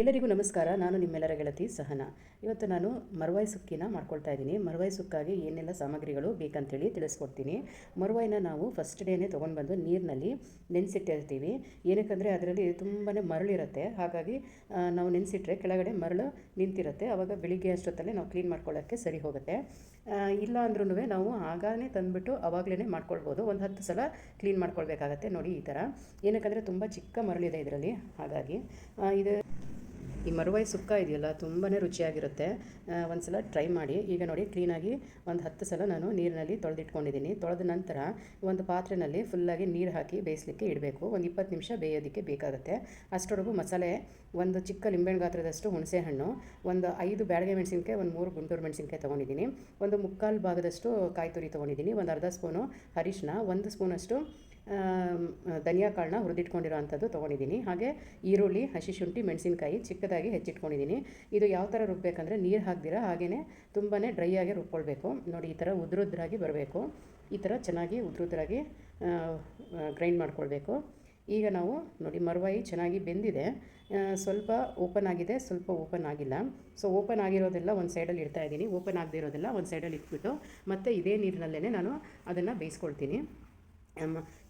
ಎಲ್ಲರಿಗೂ ನಮಸ್ಕಾರ. ನಾನು ನಿಮ್ಮೆಲ್ಲರ ಗೆಳತಿ ಸಹನಾ. ಇವತ್ತು ನಾನು ಮರುವಾಯಿ ಸುಕ್ಕಿನ ಮಾಡ್ಕೊಳ್ತಾ ಇದ್ದೀನಿ. ಮರುವಾಯಿ ಸುಕ್ಕಾಗಿ ಏನೆಲ್ಲ ಸಾಮಗ್ರಿಗಳು ಬೇಕಂತೇಳಿ ತಿಳಿಸ್ಕೊಡ್ತೀನಿ. ಮರುವಾಯಿನ ನಾವು ಫಸ್ಟ್ ಡೇನೇ ತೊಗೊಂಡು ಬಂದು ನೀರಿನಲ್ಲಿ ನೆನೆಸಿಟ್ಟಿರ್ತೀವಿ. ಏನಕ್ಕಂದರೆ ಅದರಲ್ಲಿ ತುಂಬಾ ಮರಳಿರುತ್ತೆ. ಹಾಗಾಗಿ ನಾವು ನೆನೆಸಿಟ್ರೆ ಕೆಳಗಡೆ ಮರಳು ನಿಂತಿರುತ್ತೆ. ಆವಾಗ ಬೆಳಿಗ್ಗೆ ಅಷ್ಟೊತ್ತಲ್ಲೇ ನಾವು ಕ್ಲೀನ್ ಮಾಡ್ಕೊಳ್ಳೋಕ್ಕೆ ಸರಿ ಹೋಗುತ್ತೆ. ಇಲ್ಲ ಅಂದ್ರೂ ನಾವು ಆಗಾನೇ ತಂದುಬಿಟ್ಟು ಅವಾಗಲೇ ಮಾಡ್ಕೊಳ್ಬೋದು. ಒಂದು ಹತ್ತು ಸಲ ಕ್ಲೀನ್ ಮಾಡ್ಕೊಳ್ಬೇಕಾಗತ್ತೆ ನೋಡಿ ಈ ಥರ ಏನಕ್ಕಂದರೆ ತುಂಬ ಚಿಕ್ಕ ಮರಳಿದೆ ಇದರಲ್ಲಿ. ಹಾಗಾಗಿ ಇದು ಈ ಮರುವಾಯಿ ಸುಕ್ಕ ಇದೆಯಲ್ಲ ತುಂಬಾ ರುಚಿಯಾಗಿರುತ್ತೆ. ಒಂದು ಸಲ ಟ್ರೈ ಮಾಡಿ. ಈಗ ನೋಡಿ ಕ್ಲೀನಾಗಿ ಒಂದು ಹತ್ತು ಸಲ ನಾನು ನೀರಿನಲ್ಲಿ ತೊಳೆದಿಟ್ಕೊಂಡಿದ್ದೀನಿ. ತೊಳೆದ ನಂತರ ಒಂದು ಪಾತ್ರೆಯಲ್ಲಿ ಫುಲ್ಲಾಗಿ ನೀರು ಹಾಕಿ ಬೇಯಿಸಲಿಕ್ಕೆ ಇಡಬೇಕು. ಒಂದು ಇಪ್ಪತ್ತು ನಿಮಿಷ ಬೇಯೋದಕ್ಕೆ ಬೇಕಾಗುತ್ತೆ. ಅಷ್ಟರವರೆಗೂ ಮಸಾಲೆ, ಒಂದು ಚಿಕ್ಕ ಲಿಂಬೆಹಣ್ಣು ಗಾತ್ರದಷ್ಟು ಹುಣಸೆ ಹಣ್ಣು ಒಂದು ಐದು ಬ್ಯಾಡಗೆ ಮೆಣಸಿನ್ಕಾಯಿ, ಒಂದು ಮೂರು ಗುಂಟೂರು ಮೆಣಸಿನ್ಕಾಯಿ ತೊಗೊಂಡಿದ್ದೀನಿ. ಒಂದು ಮುಕ್ಕಾಲು ಭಾಗದಷ್ಟು ಕಾಯಿ ತುರಿ ತೊಗೊಂಡಿದ್ದೀನಿ. ಒಂದು ಅರ್ಧ ಸ್ಪೂನು ಅರಿಶಿನ ಒಂದು ಸ್ಪೂನಷ್ಟು ಧನಿಯಾ ಕಾಳನ್ನ ಹುರಿದಿಟ್ಕೊಂಡಿರೋ ಅಂಥದ್ದು ತೊಗೊಂಡಿದ್ದೀನಿ. ಹಾಗೆ ಈರುಳ್ಳಿ, ಹಸಿ ಶುಂಠಿ, ಮೆಣಸಿನ್ಕಾಯಿ ಚಿಕ್ಕದಾಗಿ ಹೆಚ್ಚಿಟ್ಕೊಂಡಿದ್ದೀನಿ. ಇದು ಯಾವ ಥರ ರುಬ್ಬೇಕಂದ್ರೆ ನೀರು ಹಾಕ್ದಿರ ಹಾಗೆಯೇ ತುಂಬಾ ಡ್ರೈ ಆಗಿ ರುಬ್ಕೊಳ್ಬೇಕು. ನೋಡಿ, ಈ ಥರ ಉದ್ರುದ್ರಾಗಿ ಬರಬೇಕು. ಈ ಥರ ಚೆನ್ನಾಗಿ ಉದ್ರುದ್ರಾಗಿ ಗ್ರೈಂಡ್ ಮಾಡ್ಕೊಳ್ಬೇಕು. ಈಗ ನಾವು, ನೋಡಿ, ಮರುವಾಯಿ ಚೆನ್ನಾಗಿ ಬೆಂದಿದೆ. ಸ್ವಲ್ಪ ಓಪನ್ ಆಗಿದೆ, ಸ್ವಲ್ಪ ಓಪನ್ ಆಗಿಲ್ಲ. ಸೊ, ಓಪನ್ ಆಗಿರೋದೆಲ್ಲ ಒಂದು ಸೈಡಲ್ಲಿ ಇಡ್ತಾ ಇದ್ದೀನಿ. ಓಪನ್ ಆಗದೇ ಇರೋದೆಲ್ಲ ಒಂದು ಸೈಡಲ್ಲಿ ಇಟ್ಬಿಟ್ಟು ಮತ್ತೆ ಇದೇ ನೀರಿನಲ್ಲೇ ನಾನು ಅದನ್ನು ಬೇಯಿಸ್ಕೊಳ್ತೀನಿ.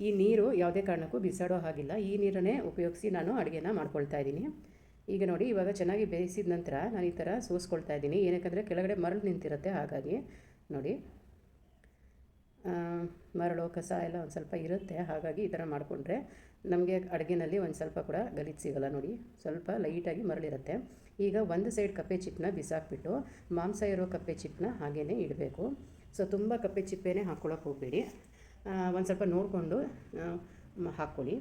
ಈ ನೀರು ಯಾವುದೇ ಕಾರಣಕ್ಕೂ ಬಿಸಾಡೋ ಹಾಗಿಲ್ಲ. ಈ ನೀರನ್ನೇ ಉಪಯೋಗಿಸಿ ನಾನು ಅಡುಗೆನ ಮಾಡ್ಕೊಳ್ತಾ ಇದ್ದೀನಿ. ಈಗ ನೋಡಿ, ಇವಾಗ ಚೆನ್ನಾಗಿ ಬೇಯಿಸಿದ ನಂತರ ನಾನು ಈ ಥರ ಸೋಸ್ಕೊಳ್ತಾ ಇದ್ದೀನಿ. ಏನಕ್ಕಂದರೆ, ಕೆಳಗಡೆ ಮರಳು ನಿಂತಿರುತ್ತೆ, ಹಾಗಾಗಿ ನೋಡಿ ಮರಳು, ಕಸ ಎಲ್ಲ ಒಂದು ಸ್ವಲ್ಪ ಇರುತ್ತೆ. ಹಾಗಾಗಿ ಈ ಥರ ಮಾಡಿಕೊಂಡ್ರೆ ನಮಗೆ ಅಡುಗೆನಲ್ಲಿ ಒಂದು ಸ್ವಲ್ಪ ಕೂಡ ಗಲೀಜು ಸಿಗಲ್ಲ ನೋಡಿ. ಸ್ವಲ್ಪ ಲೈಟಾಗಿ ಮರಳಿರುತ್ತೆ. ಈಗ ಒಂದು ಸೈಡ್ ಕಪ್ಪೆ ಚಿಪ್ಪನ್ನ ಬಿಸಾಕ್ಬಿಟ್ಟು ಮಾಂಸ ಇರೋ ಕಪ್ಪೆ ಚಿಪ್ಪನ್ನ ಹಾಗೇ ಇಡಬೇಕು. ಸೊ, ತುಂಬ ಕಪ್ಪೆ ಚಿಪ್ಪೇನೆ ಹಾಕ್ಕೊಳಕ್ಕೆ ಹೋಗಬೇಡಿ. ಒಂದು ಸ್ವಲ್ಪ ನೋಡಿಕೊಂಡು ಹಾಕ್ಕೊಳ್ಳಿ.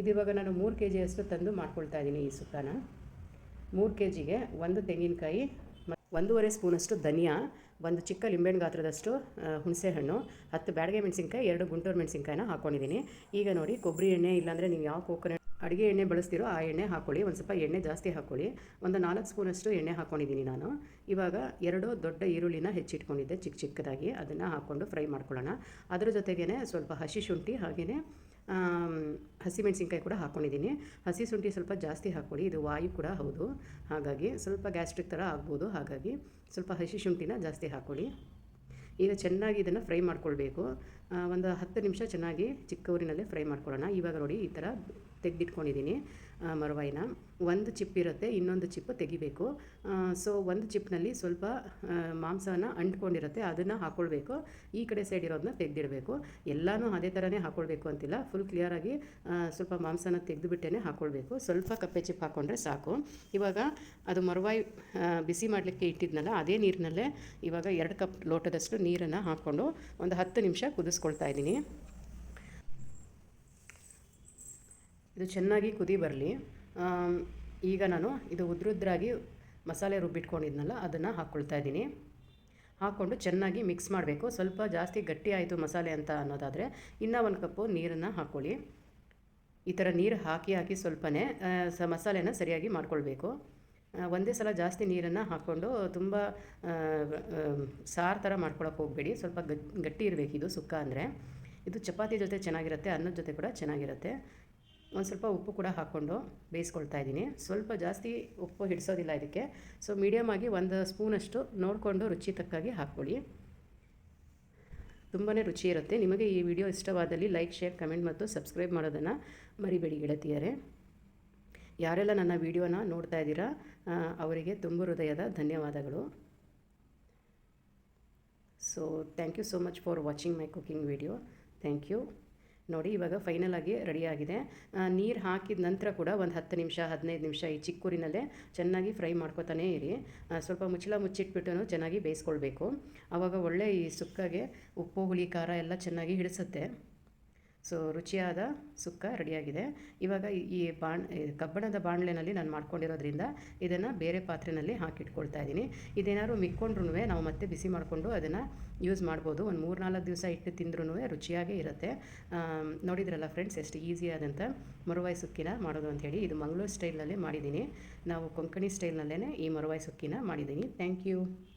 ಇದು ಇವಾಗ ನಾನು ಮೂರು ಕೆ ಜಿಯಷ್ಟು ತಂದು ಮಾಡ್ಕೊಳ್ತಾ ಇದ್ದೀನಿ ಈ ಸುಕ್ಕನ. ಮೂರು ಕೆ ಜಿಗೆ ಒಂದು ತೆಂಗಿನಕಾಯಿ ಒಂದೂವರೆ ಸ್ಪೂನಷ್ಟು ಧನಿಯಾ, ಒಂದು ಚಿಕ್ಕ ಲಿಂಬೆಹಣ್ಣು ಗಾತ್ರದಷ್ಟು ಹುಣಸೆಹಣ್ಣು, ಹತ್ತು ಬ್ಯಾಡಗೆ ಮೆಣಸಿನ್ಕಾಯಿ, ಎರಡು ಗುಂಟೂರು ಮೆಣಸಿನ್ಕಾಯಿನ ಹಾಕ್ಕೊಂಡಿದ್ದೀನಿ ಈಗ ನೋಡಿ, ಕೊಬ್ಬರಿ ಎಣ್ಣೆ ಇಲ್ಲಾಂದರೆ ನೀವು ಯಾವ ಕೋಕೋನಟ್ ಅಡುಗೆ ಎಣ್ಣೆ ಬಳಸ್ತಿರೋ ಆ ಎಣ್ಣೆ ಹಾಕ್ಕೊಳ್ಳಿ ಒಂದು ಸ್ವಲ್ಪ ಎಣ್ಣೆ ಜಾಸ್ತಿ ಹಾಕ್ಕೊಳ್ಳಿ ಒಂದು ನಾಲ್ಕು ಸ್ಪೂನಷ್ಟು ಎಣ್ಣೆ ಹಾಕ್ಕೊಂಡಿದ್ದೀನಿ ನಾನು. ಇವಾಗ ಎರಡು ದೊಡ್ಡ ಈರುಳ್ಳಿನ ಹೆಚ್ಚಿಟ್ಕೊಂಡಿದ್ದೆ ಚಿಕ್ಕ ಚಿಕ್ಕದಾಗಿ. ಅದನ್ನು ಹಾಕ್ಕೊಂಡು ಫ್ರೈ ಮಾಡ್ಕೊಳ್ಳೋಣ. ಅದರ ಜೊತೆಗೇ ಸ್ವಲ್ಪ ಹಸಿ ಶುಂಠಿ ಹಾಗೆಯೇ ಹಸಿಮೆಣಸಿನ್ಕಾಯಿ ಕೂಡ ಹಾಕ್ಕೊಂಡಿದ್ದೀನಿ ಹಸಿ ಶುಂಠಿ ಸ್ವಲ್ಪ ಜಾಸ್ತಿ ಹಾಕ್ಕೊಳ್ಳಿ ಇದು ವಾಯು ಕೂಡ ಹೌದು. ಹಾಗಾಗಿ ಸ್ವಲ್ಪ ಗ್ಯಾಸ್ಟ್ರಿಕ್ ಥರ ಆಗ್ಬೋದು. ಹಾಗಾಗಿ ಸ್ವಲ್ಪ ಹಸಿ ಶುಂಠಿನ ಜಾಸ್ತಿ ಹಾಕ್ಕೊಳ್ಳಿ ಈಗ ಚೆನ್ನಾಗಿ ಇದನ್ನು ಫ್ರೈ ಮಾಡ್ಕೊಳ್ಬೇಕು. ಒಂದು ಹತ್ತು ನಿಮಿಷ ಚೆನ್ನಾಗಿ ಚಿಕ್ಕ ಊರಿನಲ್ಲೇ ಫ್ರೈ ಮಾಡ್ಕೊಳ್ಳೋಣ. ಇವಾಗ ನೋಡಿ ಈ ಥರ ತೆಗೆದಿಟ್ಕೊಂಡಿದ್ದೀನಿ ಮರವಾಯಿನ ಒಂದು ಚಿಪ್ ಇರುತ್ತೆ, ಇನ್ನೊಂದು ಚಿಪ್ಪು ತೆಗಿಬೇಕು. ಸೊ ಒಂದು ಚಿಪ್ನಲ್ಲಿ ಸ್ವಲ್ಪ ಮಾಂಸನ ಅಂಟ್ಕೊಂಡಿರುತ್ತೆ, ಅದನ್ನು ಹಾಕ್ಕೊಳ್ಬೇಕು ಈ ಕಡೆ ಸೈಡ್ ಇರೋದನ್ನ ತೆಗೆದಿಡಬೇಕು. ಎಲ್ಲನೂ ಅದೇ ಥರನೇ ಹಾಕ್ಕೊಳ್ಬೇಕು ಅಂತಿಲ್ಲ. ಫುಲ್ ಕ್ಲಿಯರಾಗಿ ಸ್ವಲ್ಪ ಮಾಂಸನ ತೆಗೆದುಬಿಟ್ಟೇ ಹಾಕ್ಕೊಳ್ಬೇಕು ಸ್ವಲ್ಪ ಕಪ್ಪೆ ಚಿಪ್ ಹಾಕ್ಕೊಂಡ್ರೆ ಸಾಕು. ಇವಾಗ ಅದು ಮರವಾಯಿ ಬಿಸಿ ಮಾಡಲಿಕ್ಕೆ ಇಟ್ಟಿದ್ನಲ್ಲ, ಅದೇ ನೀರಿನಲ್ಲೇ ಇವಾಗ ಎರಡು ಕಪ್ ಲೋಟದಷ್ಟು ನೀರನ್ನು ಹಾಕ್ಕೊಂಡು ಒಂದು ಹತ್ತು ನಿಮಿಷ ಕುದಿಸ್ಕೊಳ್ತಾ ಇದ್ದೀನಿ. ಇದು ಚೆನ್ನಾಗಿ ಕುದಿ ಬರಲಿ. ಈಗ ನಾನು ಇದು ಉದ್ರುದ್ರಾಗಿ ಮಸಾಲೆ ರುಬ್ಬಿಟ್ಕೊಂಡಿದ್ನಲ್ಲ, ಅದನ್ನು ಹಾಕ್ಕೊಳ್ತಾ ಇದ್ದೀನಿ. ಹಾಕ್ಕೊಂಡು ಚೆನ್ನಾಗಿ ಮಿಕ್ಸ್ ಮಾಡಬೇಕು. ಸ್ವಲ್ಪ ಜಾಸ್ತಿ ಗಟ್ಟಿ ಆಯಿತು ಮಸಾಲೆ ಅಂತ ಅನ್ನೋದಾದರೆ, ಇನ್ನೂ ಒಂದು ಕಪ್ಪು ನೀರನ್ನು ಹಾಕ್ಕೊಳ್ಳಿ ಈ ಥರ ನೀರು ಹಾಕಿ ಹಾಕಿ ಸ್ವಲ್ಪನೇ ಸ ಮಸಾಲೆನ ಸರಿಯಾಗಿ ಮಾಡ್ಕೊಳ್ಬೇಕು. ಒಂದೇ ಸಲ ಜಾಸ್ತಿ ನೀರನ್ನು ಹಾಕ್ಕೊಂಡು ತುಂಬ ಸಾರು ಥರ ಮಾಡ್ಕೊಳಕ್ಕೆ ಹೋಗಬೇಡಿ. ಸ್ವಲ್ಪ ಗಟ್, ಗಟ್ಟಿ ಇರಬೇಕು ಇದು ಸುಕ್ಕ ಅಂದರೆ. ಇದು ಚಪಾತಿ ಜೊತೆ ಚೆನ್ನಾಗಿರುತ್ತೆ, ಅನ್ನದ ಜೊತೆ ಕೂಡ ಚೆನ್ನಾಗಿರುತ್ತೆ. ಒಂದು ಸ್ವಲ್ಪ ಉಪ್ಪು ಕೂಡ ಹಾಕ್ಕೊಂಡು ಬೇಯಿಸ್ಕೊಳ್ತಾ ಇದ್ದೀನಿ. ಸ್ವಲ್ಪ ಜಾಸ್ತಿ ಉಪ್ಪು ಹಿಡಿಸೋದಿಲ್ಲ ಇದಕ್ಕೆ. ಸೊ ಮೀಡಿಯಮ್ ಆಗಿ ಒಂದು ಸ್ಪೂನಷ್ಟು ನೋಡಿಕೊಂಡು ರುಚಿ ತಕ್ಕಾಗಿ ಹಾಕ್ಕೊಳ್ಳಿ. ತುಂಬಾ ರುಚಿ ಇರುತ್ತೆ. ನಿಮಗೆ ಈ ವಿಡಿಯೋ ಇಷ್ಟವಾದಲ್ಲಿ ಲೈಕ್, ಶೇರ್, ಕಮೆಂಟ್ ಮತ್ತು ಸಬ್ಸ್ಕ್ರೈಬ್ ಮಾಡೋದನ್ನು ಮರಿಬೇಡಿ ಗೆಳತಿಯರೇ. ಯಾರೆಲ್ಲ ನನ್ನ ವಿಡಿಯೋನ ನೋಡ್ತಾ ಇದ್ದೀರಾ ಅವರಿಗೆ ತುಂಬ ಹೃದಯದ ಧನ್ಯವಾದಗಳು. So thank you so much for watching my cooking video thank you ನೋಡಿ, ಇವಾಗ ಫೈನಲ್ ಆಗಿ ರೆಡಿಯಾಗಿದೆ ನೀರು ಹಾಕಿದ ನಂತರ ಕೂಡ ಒಂದು ಹತ್ತು ನಿಮಿಷ, ಹದಿನೈದು ನಿಮಿಷ ಈ ಚಿಕ್ಕೂರಿನಲ್ಲೇ ಚೆನ್ನಾಗಿ ಫ್ರೈ ಮಾಡ್ಕೊತಾನೇ ಇರಿ. ಸ್ವಲ್ಪ ಮುಚ್ಚಳ ಮುಚ್ಚಿಟ್ಬಿಟ್ಟು ಚೆನ್ನಾಗಿ ಬೇಯಿಸ್ಕೊಳ್ಬೇಕು. ಆವಾಗ ಒಳ್ಳೆ ಈ ಸುಕ್ಕಗೆ ಉಪ್ಪು, ಹುಳಿ, ಖಾರ ಎಲ್ಲ ಚೆನ್ನಾಗಿ ಹಿಡಿಸುತ್ತೆ. ಸೊ ರುಚಿಯಾದ ಸುಕ್ಕ ರೆಡಿಯಾಗಿದೆ. ಇವಾಗ ಈ- ಬಾಣ್ ಕಬ್ಬಣದ ಬಾಣಲೆನಲ್ಲಿ ನಾನು ಮಾಡ್ಕೊಂಡಿರೋದ್ರಿಂದ ಇದನ್ನು ಬೇರೆ ಪಾತ್ರೆಯಲ್ಲಿ ಹಾಕಿಟ್ಕೊಳ್ತಾ ಇದ್ದೀನಿ. ಇದೇನಾದ್ರು ಮಿಕ್ಕೊಂಡ್ರೂ ನಾವು ಮತ್ತೆ ಬಿಸಿ ಮಾಡಿಕೊಂಡು ಅದನ್ನು ಯೂಸ್ ಮಾಡ್ಬೋದು. ಒಂದು ಮೂರು ನಾಲ್ಕು ದಿವಸ ಇಟ್ಟು ತಿಂದ್ರೂ ರುಚಿಯಾಗೇ ಇರುತ್ತೆ. ನೋಡಿದ್ರಲ್ಲ ಫ್ರೆಂಡ್ಸ್ ಎಷ್ಟು ಈಸಿಯಾದಂಥ ಮರುವಾಯಿ ಸುಕ್ಕಿನ ಮಾಡೋದು ಅಂಥೇಳಿ ಇದು ಮಂಗಳೂರು ಸ್ಟೈಲ್ನಲ್ಲೇ ಮಾಡಿದ್ದೀನಿ. ನಾವು ಕೊಂಕಣಿ ಸ್ಟೈಲ್ನಲ್ಲೇ ಈ ಮರುವಾಯಿ ಸುಕ್ಕಿನ ಮಾಡಿದ್ದೀನಿ. Thank you